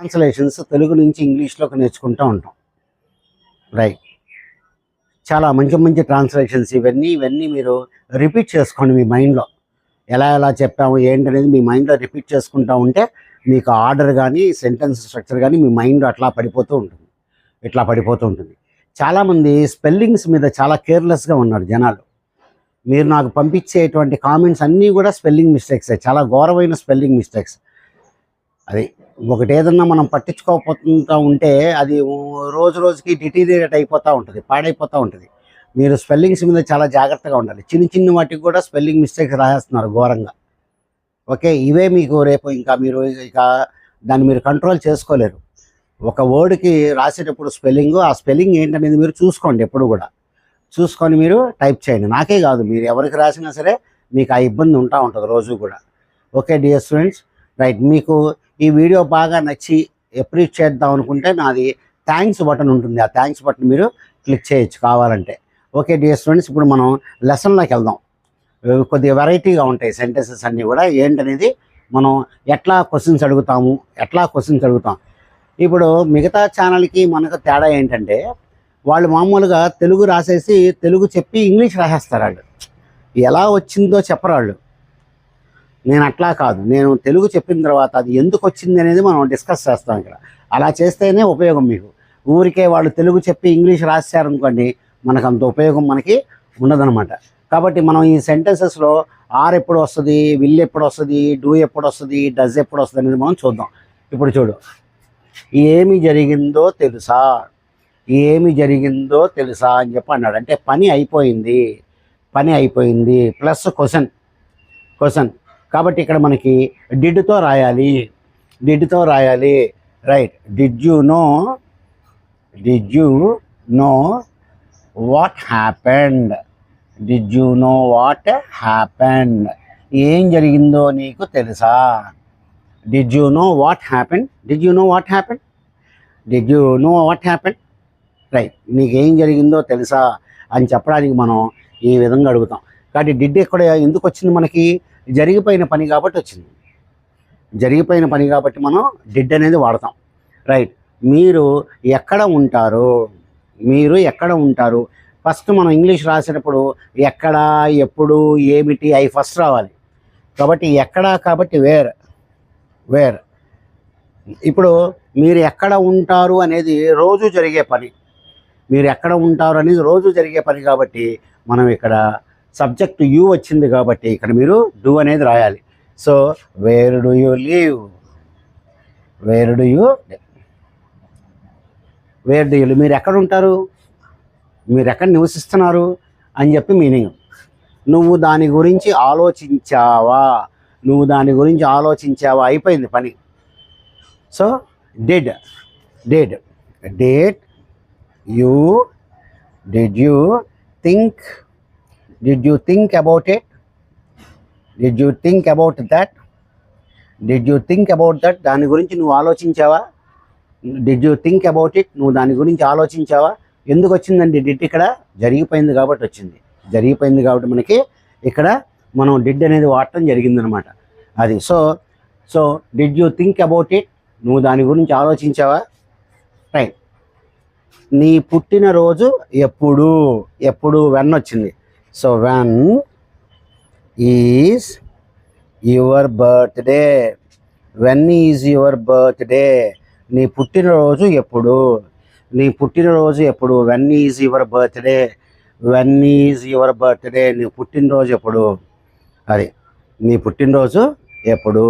Translations Telugu నుంచి ఇంగ్లీష్లోకి నేర్చుకుంటూ ఉంటాం. రైట్ చాలా మంచి మంచి ట్రాన్స్లేషన్స్ ఇవన్నీ ఇవన్నీ మీరు రిపీట్ చేసుకోండి మీ మైండ్లో ఎలా ఎలా చెప్పాము ఏంటనేది మీ మైండ్లో రిపీట్ చేసుకుంటూ ఉంటే మీకు ఆర్డర్ కానీ సెంటెన్స్ స్ట్రక్చర్ కానీ మీ మైండ్ అట్లా పడిపోతూ ఉంటుంది. ఇట్లా పడిపోతూ ఉంటుంది. చాలామంది స్పెల్లింగ్స్ మీద చాలా కేర్లెస్గా ఉన్నారు జనాలు. మీరు నాకు పంపించేటువంటి కామెంట్స్ అన్నీ కూడా స్పెల్లింగ్ మిస్టేక్సే చాలా ఘోరమైన స్పెల్లింగ్ మిస్టేక్స్ అది ఒకటి ఏదన్నా మనం పట్టించుకోకపోతూ ఉంటే అది రోజు రోజుకి డిటీరియేట్ అయిపోతూ ఉంటుంది పాడైపోతూ ఉంటుంది. మీరు స్పెల్లింగ్స్ మీద చాలా జాగ్రత్తగా ఉండాలి. చిన్న చిన్న వాటికి కూడా స్పెల్లింగ్ మిస్టేక్స్ రాసేస్తున్నారు ఘోరంగా. ఓకే ఇవే మీకు రేపు ఇంకా మీరు ఇక దాన్ని మీరు కంట్రోల్ చేసుకోలేరు. ఒక వర్డ్కి రాసేటప్పుడు స్పెల్లింగ్ ఆ స్పెల్లింగ్ ఏంటనేది మీరు చూసుకోండి ఎప్పుడు కూడా. చూసుకొని మీరు టైప్ చేయండి. నాకే కాదు మీరు ఎవరికి రాసినా సరే మీకు ఆ ఇబ్బంది ఉంటా ఉంటుంది రోజు కూడా. ఓకే డియర్ స్టూడెంట్స్ రైట్ మీకు ఈ వీడియో బాగా నచ్చి అప్రీషియేట్ చేద్దాం అనుకుంటే నాది థ్యాంక్స్ బటన్ ఉంటుంది. ఆ థ్యాంక్స్ బటన్ మీరు క్లిక్ చేయొచ్చు కావాలంటే. ఓకే డియర్ స్టూడెంట్స్ ఇప్పుడు మనం లెసన్లోకి వెళ్దాం. కొద్దిగా వెరైటీగా ఉంటాయి సెంటెన్సెస్ అన్నీ కూడా. ఏంటనేది మనం ఎట్లా క్వశ్చన్స్ అడుగుతాము ఎట్లా క్వశ్చన్స్ అడుగుతాం. ఇప్పుడు మిగతా ఛానల్కి మనకు తేడా ఏంటంటే వాళ్ళు మామూలుగా తెలుగు రాసేసి తెలుగు చెప్పి ఇంగ్లీష్ రాసేస్తారు వాళ్ళు ఎలా వచ్చిందో చెప్పరాళ్ళు. నేను అట్లా కాదు. నేను తెలుగు చెప్పిన తర్వాత అది ఎందుకు వచ్చింది అనేది మనం డిస్కస్ చేస్తాం ఇక్కడ. అలా చేస్తేనే ఉపయోగం మీకు. ఊరికే వాళ్ళు తెలుగు చెప్పి ఇంగ్లీష్ రాశారనుకోండి మనకు అంత ఉపయోగం మనకి ఉండదనమాట కాబట్టి మనం ఈ సెంటెన్సెస్లో ఆర్ ఎప్పుడు వస్తుంది విల్ ఎప్పుడు వస్తుంది డూ ఎప్పుడు వస్తుంది డజ్ ఎప్పుడు వస్తుంది అనేది మనం చూద్దాం. ఇప్పుడు చూడు. ఏమి జరిగిందో తెలుసా? ఏమి జరిగిందో తెలుసా అని చెప్పి అన్నాడు. అంటే పని అయిపోయింది. పని అయిపోయింది. Plus question. క్వశ్చన్. కాబట్టి ఇక్కడ మనకి డిడ్తో రాయాలి. డిడ్తో రాయాలి. Right did you know did you know what happened did you know what happened ఏం జరిగిందో నీకు తెలుసా? Did you know what happened did you know what happened did you know what happened right నీకేం జరిగిందో తెలుసా అని చెప్పడానికి మనం ఈ విధంగా అడుగుతాం. కాబట్టి డిడ్ ఎక్కడ ఎందుకు వచ్చింది మనకి? జరిగిపోయిన పని కాబట్టి వచ్చింది. జరిగిపోయిన పని కాబట్టి మనం డెడ్ అనేది వాడతాం. రైట్ మీరు ఎక్కడ ఉంటారు మీరు ఎక్కడ ఉంటారు ఫస్ట్ మనం ఇంగ్లీష్ రాసేటప్పుడు ఎక్కడ ఎప్పుడు ఏమిటి అవి ఫస్ట్ రావాలి. కాబట్టి ఎక్కడ కాబట్టి వేర్ వేర్ ఇప్పుడు మీరు ఎక్కడ ఉంటారు అనేది రోజు జరిగే పని. మీరు ఎక్కడ ఉంటారు అనేది రోజు జరిగే పని కాబట్టి మనం ఇక్కడ సబ్జెక్ట్ యూ వచ్చింది కాబట్టి ఇక్కడ మీరు డూ అనేది రాయాలి. So where do you live where do you where do you మీరు ఎక్కడ ఉంటారు? మీరు ఎక్కడ నివసిస్తున్నారు? అని చెప్పి మీనింగ్. నువ్వు దాని గురించి ఆలోచించావా? నువ్వు దాని గురించి ఆలోచించావా? అయిపోయింది పని. So did did did you did you think did you think about it did you think about that did you think about that దాని గురించి నువ్వు ఆలోచించావా? Did you think about it నువ్వు దాని గురించి ఆలోచించావా? ఎందుకు వచ్చిందండి డిడ్ ఇక్కడ? జరిగిపోయింది కాబట్టి వచ్చింది. జరిగిపోయింది కాబట్టి మనకి ఇక్కడ మనం డిడ్ అనేది వాడటం జరిగిందనమాట. అది so so did you think about it నువ్వు దాని గురించి ఆలోచించావా? రైట్ నీ పుట్టినరోజు ఎప్పుడు? ఎప్పుడు? వెన్ వచ్చింది? So when is your birthday when is your birthday నీ పుట్టినరోజు ఎప్పుడు? నీ పుట్టినరోజు ఎప్పుడు? When is your birthday when is your birthday నీ పుట్టినరోజు ఎప్పుడు? అది నీ పుట్టినరోజు ఎప్పుడు?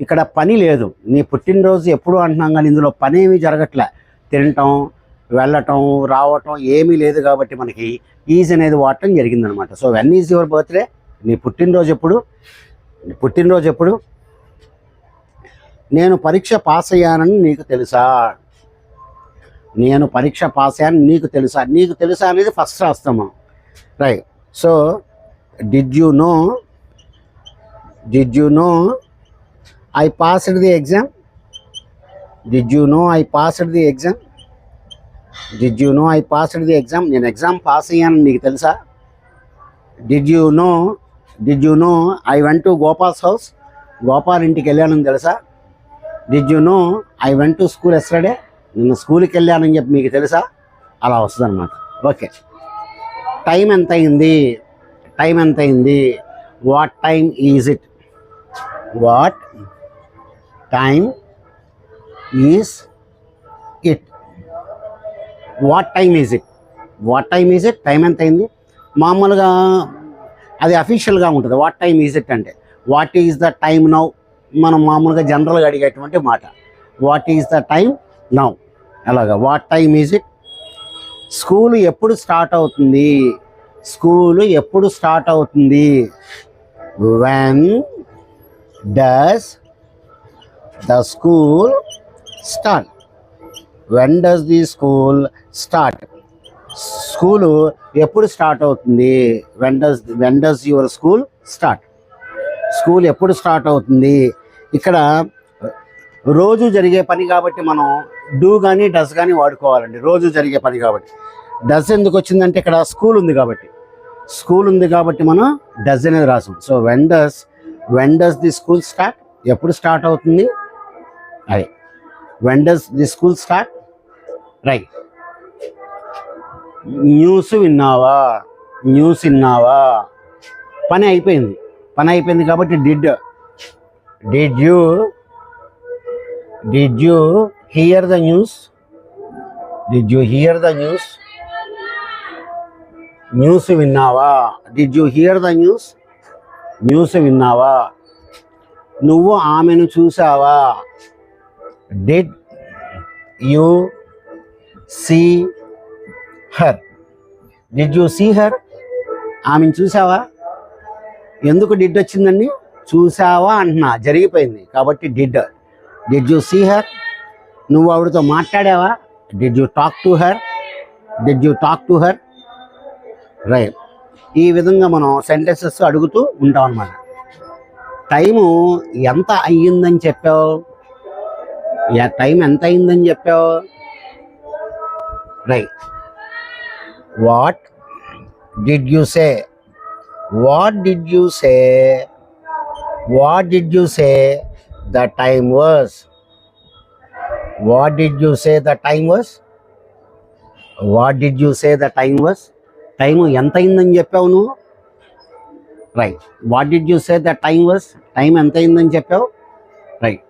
ఇక్కడ పని లేదు. నీ పుట్టినరోజు ఎప్పుడు అంటున్నాం కానీ ఇందులో పని ఏమీ జరగట్లే. తినటం వెళ్ళటం రావటం ఏమీ లేదు కాబట్టి మనకి ఈజ్ అనేది వాడటం జరిగిందనమాట. So when is your birthday నీ పుట్టినరోజు ఎప్పుడు? నీ పుట్టినరోజు ఎప్పుడు? నేను పరీక్ష పాస్ అయ్యానని నీకు తెలుసా? నేను పరీక్ష పాస్ అయ్యాను నీకు తెలుసా? నీకు తెలుసా అనేది ఫస్ట్ రాస్తాం మనం right so did you know did you know I passed the exam did you know I passed the exam did you know I passed the exam నేను ఎగ్జామ్ పాస్ అయ్యాను నీకు తెలుసా? Did you know did you know I went to Gopal's house Gopal ఇంటికి వెళ్ళానని తెలుసా? Did you know I went to school yesterday నిన్న స్కూల్కి వెళ్ళానని చెప్పి మీకు తెలుసా? అలా వస్తుంది అనమాట ఓకే. టైం ఎంత అయింది టైం ఎంత అయింది what time is it what time is it what time is it what time is it time ఎంత అయింది? మామూలుగా అది అఫీషియల్గా ఉంటుంది. వాట్ టైం ఈజ్ ఇట్ అంటే what is the time now మనం మామూలుగా జనరల్గా అడిగేటువంటి మాట. What is the time now అలాగా what time is it school ఎప్పుడు స్టార్ట్ అవుతుంది? స్కూల్ ఎప్పుడు స్టార్ట్ అవుతుంది? When does the school start when does the school start school ఎప్పుడు స్టార్ట్ అవుతుంది? When does when does your school start school ఎప్పుడు start అవుతుంది? ఇక్కడ రోజు జరిగే పని కాబట్టి మనం డూ కానీ డస్ కానీ వాడుకోవాలండి. రోజు జరిగే పని కాబట్టి. డస్ ఎందుకు వచ్చిందంటే ఇక్కడ స్కూల్ ఉంది కాబట్టి. స్కూల్ ఉంది కాబట్టి మనం డస్ అనేది రాసాం. So when does when does the school start ఎప్పుడు స్టార్ట్ అవుతుంది? అదే. When does the school start right news విన్నావా? న్యూస్ విన్నావా? పని అయిపోయింది. పని అయిపోయింది కాబట్టి did did you did you hear the news did you hear the news news విన్నావా? Did you hear the news news విన్నావా? నువ్వు ఆమెను చూసావా? Did you see her. Did you see her ఆమెను చూసావా? ఎందుకు డిడ్ వచ్చిందండి? చూసావా అంటున్నా. జరిగిపోయింది. కాబట్టి did did you see her నువ్వు ఆవిడతో మాట్లాడావా? Did you talk to her did you talk to her right ఈ విధంగా మనం సెంటెన్సెస్ అడుగుతూ ఉంటాం అన్నమాట. టైము ఎంత అయ్యిందని చెప్పావు? యా టైం ఎంత అయిందని చెప్పావు? Right what did you say what did you say what did you say the time was what did you say the time was what did you say the time was time ఎంత అయిందని చెప్పావు నువ్వు? Right what did you say the time was time ఎంత అయిందని చెప్పావు? Right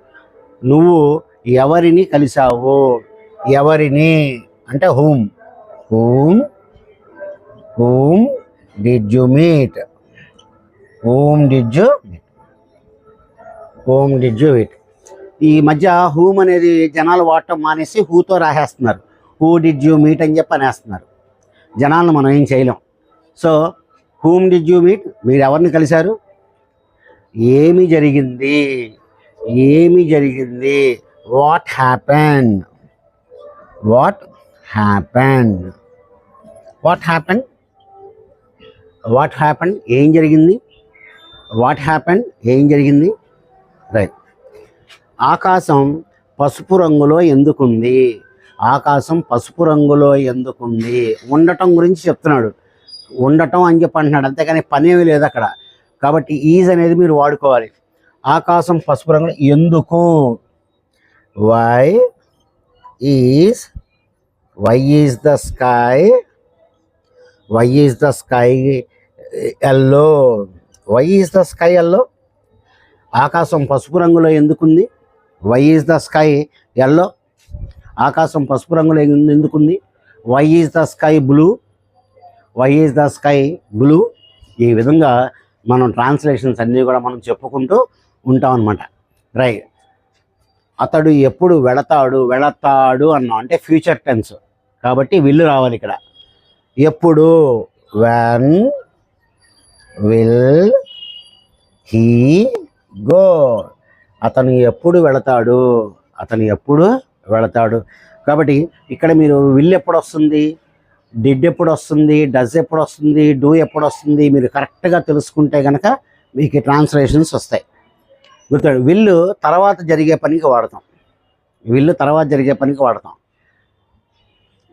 నువ్వు ఎవరిని కలిసావు ఎవరిని? అంటే whom whom whom did you meet whom did you whom did you meet ఈ మధ్య హూమ్ అనేది జనాలు వాడటం మానేసి హూతో రాసేస్తున్నారు. హూ డిడ్ యూ మీట్ అని చెప్పి అనేస్తున్నారు. జనాలను మనం ఏం చేయలేం. So whom did you meet మీరు ఎవరిని కలిశారు? ఏమి జరిగింది? ఏమి జరిగింది? What happen what happen what happen what happen ఏం జరిగింది? వాట్ హ్యాపెన్ ఏం జరిగింది? రైట్ ఆకాశం పసుపు రంగులో ఎందుకుంది? ఆకాశం పసుపు రంగులో ఎందుకుంది? ఉండటం గురించి చెప్తున్నాడు. ఉండటం అని చెప్పి అంటున్నాడు. అంతేగాని పనేమి లేదు అక్కడ. కాబట్టి ఈజ్ అనేది మీరు వాడుకోవాలి. ఆకాశం పసుపు రంగులో ఎందుకు? Why is why is the sky why is the sky yellow why is the sky yellow ఆకాశం పసుపు రంగులో ఎందుకుంది? Why is the sky yellow ఆకాశం పసుపు రంగులో ఎందుకుంది? Why is the sky blue why is the sky blue ఈ విధంగా మనం ట్రాన్స్లేషన్స్ అన్నీ కూడా మనం చెప్పుకుంటూ ఉంటాం అనమాట రైట్ అతడు ఎప్పుడు వెళతాడు వెళతాడు అన్నాం. అంటే ఫ్యూచర్ టెన్స్ కాబట్టి విల్లు రావాలి ఇక్కడ. ఎప్పుడు? వెన్ విల్ హీ గో అతను ఎప్పుడు వెళతాడు? అతను ఎప్పుడు వెళతాడు? కాబట్టి ఇక్కడ మీరు విల్ ఎప్పుడు వస్తుంది? డిడ్ ఎప్పుడు వస్తుంది? డజ్ ఎప్పుడు వస్తుంది? డూ ఎప్పుడు వస్తుంది? మీరు కరెక్ట్గా తెలుసుకుంటే కనుక మీకు ట్రాన్స్లేషన్స్ వస్తాయి. గుర్తాడు విల్లు తర్వాత జరిగే పనికి వాడతాం. విల్లు తర్వాత జరిగే పనికి వాడతాం.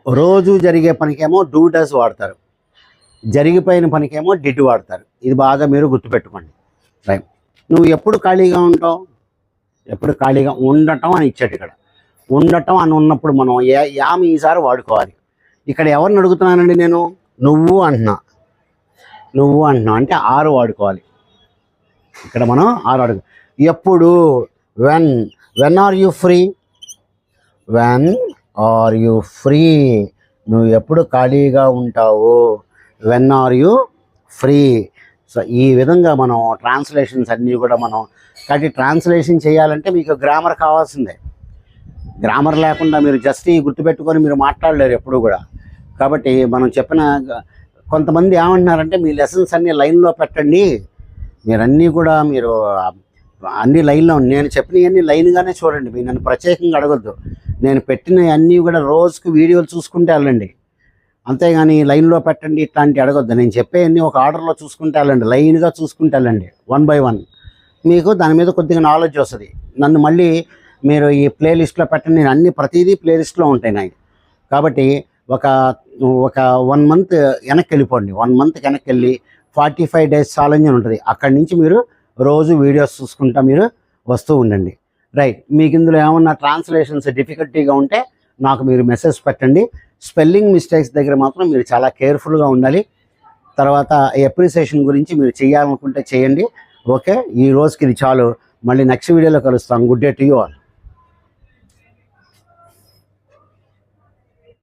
రోజు జరిగే పనికేమో డూ డస్ వాడతారు. జరిగిపోయిన పనికేమో డిడ్ వాడతారు. ఇది బాగా మీరు గుర్తుపెట్టుకోండి. రైట్. నువ్వు ఎప్పుడు ఖాళీగా ఉంటావు? ఎప్పుడు ఖాళీగా ఉండటం అని ఇచ్చాడు ఇక్కడ. ఉండటం అని ఉన్నప్పుడు మనం ఏ యామ్ ఈసారి వాడుకోవాలి. ఇక్కడ ఎవరిని అడుగుతున్నానండి నేను? నువ్వు అంటున్నా. నువ్వు అంటున్నా. అంటే ఆరు వాడుకోవాలి. ఇక్కడ మనం ఆరు అడుగు. ఎప్పుడు? When when are you free? When are you free నువ్వు ఎప్పుడు ఖాళీగా ఉంటావు? When are you free so ఈ విధంగా మనం ట్రాన్స్లేషన్స్ అన్నీ కూడా మనం కాబట్టి ట్రాన్స్లేషన్ చేయాలంటే మీకు గ్రామర్ కావాల్సిందే. గ్రామర్ లేకుండా మీరు జస్ట్ ఈ గుర్తుపెట్టుకొని మీరు మాట్లాడలేరు ఎప్పుడు కూడా. కాబట్టి మనం చెప్పిన కొంతమంది ఏమంటున్నారంటే మీ లెసన్స్ అన్ని లైన్లో పెట్టండి. మీరన్నీ కూడా మీరు అన్ని లైన్లో నేను చెప్పినవన్నీ లైన్గానే చూడండి. మీరు నన్ను ప్రత్యేకంగా అడగొద్దు. నేను పెట్టిన అన్నీ కూడా రోజుకు వీడియోలు చూసుకుంటే వెళ్ళండి. అంతేగాని లైన్లో పెట్టండి ఇట్లాంటి అడగొద్దు. నేను చెప్పేవన్నీ ఒక ఆర్డర్లో చూసుకుంటే వెళ్ళండి. లైన్గా చూసుకుంటే వెళ్ళండి. One by one. మీకు దాని మీద కొద్దిగా నాలెడ్జ్ వస్తుంది. నన్ను మళ్ళీ మీరు ఈ ప్లేలిస్ట్లో పెట్టండి. నేను అన్ని ప్రతిదీ ప్లేలిస్ట్లో ఉంటాయి నాకు కాబట్టి ఒక ఒక వన్ మంత్ వెనక్కి వెళ్ళిపోండి. వన్ మంత్ వెనక్కి వెళ్ళి ఫార్టీ ఫైవ్ డేస్ ఛాలెంజ్ అని ఉంటుంది. అక్కడి నుంచి మీరు రోజు వీడియోస్ చూసుకుంటా మీరు వస్తూ ఉండండి. రైట్ మీకు ఇందులో ఏమన్నా ట్రాన్స్లేషన్స్ డిఫికల్టీగా ఉంటే నాకు మీరు మెసేజ్ పెట్టండి. స్పెల్లింగ్ మిస్టేక్స్ దగ్గర మాత్రం మీరు చాలా కేర్ఫుల్గా ఉండాలి. తర్వాత ఎప్రిసియేషన్ గురించి మీరు చేయాలనుకుంటే చేయండి. ఓకే ఈ రోజుకి ఇది చాలు. మళ్ళీ నెక్స్ట్ వీడియోలో కలుస్తాం. Good day to you all